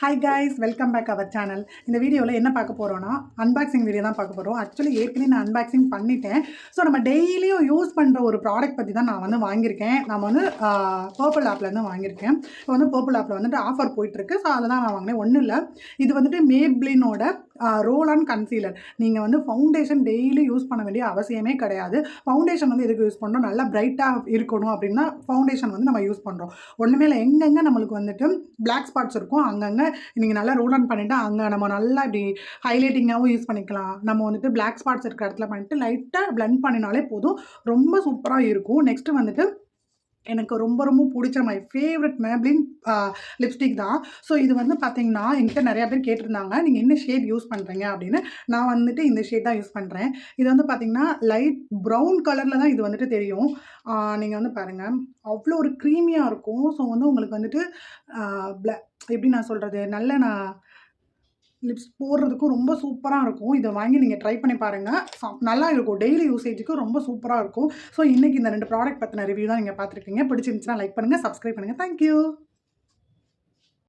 Hi guys welcome back our channel இந்த வீடியோவில் என்ன பார்க்க போகிறோன்னா அன்பாக்சிங் வீடியோ தான் பார்க்க போகிறோம் ஆக்சுவலி ஏற்கனவே நான் அன்பாக்சிங் பண்ணிட்டேன். ஸோ நம்ம டெய்லியும் யூஸ் பண்ணுற ஒரு ப்ராடக்ட் பற்றி தான் நான் வந்து வாங்கியிருக்கேன். நான் வந்து பர்பிள் ஆப்லேருந்து வாங்கியிருக்கேன். இப்போ வந்து பர்பிள் ஆப்பில் வந்துட்டு ஆஃபர் போயிட்டுருக்கு. ஸோ அதை தான் நான் வாங்கினேன். ஒன்றும் இல்லை. இது வந்துட்டு மேப்ளினோட ரோல் ஆன் கன்சீலர் நீங்கள் வந்து ஃபவுண்டேஷன் டெய்லி யூஸ் பண்ண வேண்டிய அவசியமே கிடையாது. ஃபவுண்டேஷன் வந்து எதுக்கு யூஸ் பண்ணுறோம் நல்லா பிரைட்டாக இருக்கணும் அப்படின்னா ஃபவுண்டேஷன் வந்து நம்ம யூஸ் பண்ணுறோம் ஒன்றுமே இல்லை. எங்கெங்கே நம்மளுக்கு வந்துட்டு பிளாக் ஸ்பாட்ஸ் இருக்கும் அங்கங்கே நீங்கள் நல்லா ரோல் ஆன் பண்ணிவிட்டு அங்கே நம்ம நல்லா இப்படி ஹைலைட்டிங்காகவும் யூஸ் பண்ணிக்கலாம். நம்ம வந்துட்டு பிளாக் ஸ்பாட்ஸ் இருக்கிற இடத்துல பண்ணிட்டு லைட்டாக blend பண்ணினாலே போதும். ரொம்ப சூப்பராக இருக்கும். நெக்ஸ்ட்டு வந்துட்டு எனக்கு ரொம்ப ரொம்ப பிடிச்ச மை ஃபேவரட் மேப்ளின் லிப்ஸ்டிக் தான். ஸோ இது வந்து பார்த்தீங்கன்னா என்கிட்ட நிறையா பேர் கேட்டிருந்தாங்க. நீங்கள் என்ன ஷேட் யூஸ் பண்ணுறீங்க அப்படின்னு. நான் வந்துட்டு இந்த ஷேட் தான் யூஸ் பண்ணுறேன் இது வந்து பார்த்தீங்கன்னா லைட் ப்ரௌன் கலரில் தான் இது வந்துட்டு தெரியும். நீங்கள் வந்து பாருங்கள் அவ்வளோ ஒரு க்ரீமியாக இருக்கும். ஸோ வந்து உங்களுக்கு வந்துட்டு ப்ள எப்படி நான் சொல்கிறது நல்ல நான் லிப்ஸ் போடுறதுக்கும் ரொம்ப சூப்பராக இருக்கும். இதை வாங்கி நீங்கள் ட்ரை பண்ணி பாருங்கள் நல்லா இருக்கும். டெய்லி யூசேஜுக்கு ரொம்ப சூப்பராக இருக்கும். ஸோ இன்றைக்கி இந்த ரெண்டு ப்ராடக்ட் பற்றின ரிவ்யூ தான் நீங்கள் பார்த்துருக்கீங்க. பிடிச்சிருந்துச்சுன்னா லைக் பண்ணுங்கள் சப்ஸ்கிரைப் பண்ணுங்கள் தேங்க்யூ